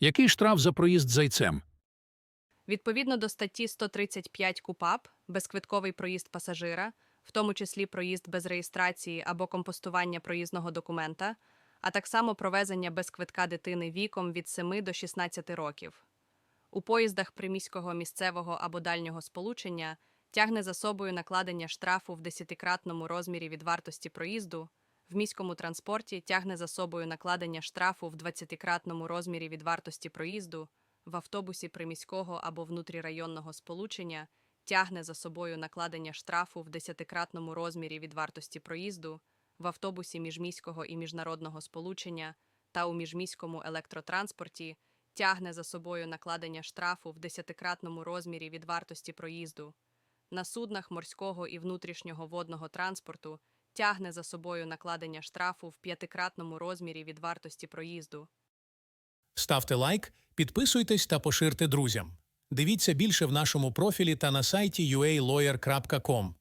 Який штраф за проїзд зайцем? Відповідно до статті 135 КУПАП безквитковий проїзд пасажира, в тому числі проїзд без реєстрації або компостування проїзного документа, а так само провезення без квитка дитини віком від 7 до 16 років. У поїздах приміського місцевого або дальнього сполучення тягне за собою накладення штрафу в десятикратному розмірі від вартості проїзду, в міському транспорті тягне за собою накладення штрафу в 20-кратному розмірі від вартості проїзду, в автобусі приміського або внутрірайонного сполучення тягне за собою накладення штрафу в 10-кратному розмірі від вартості проїзду, в автобусі міжміського і міжнародного сполучення та у міжміському електротранспорті тягне за собою накладення штрафу в 10-кратному розмірі від вартості проїзду, на суднах морського і внутрішнього водного транспорту тягне за собою накладення штрафу в п'ятикратному розмірі від вартості проїзду. Ставте лайк, підписуйтесь та поширте друзям. Дивіться більше в нашому профілі та на сайті ualawyer.com.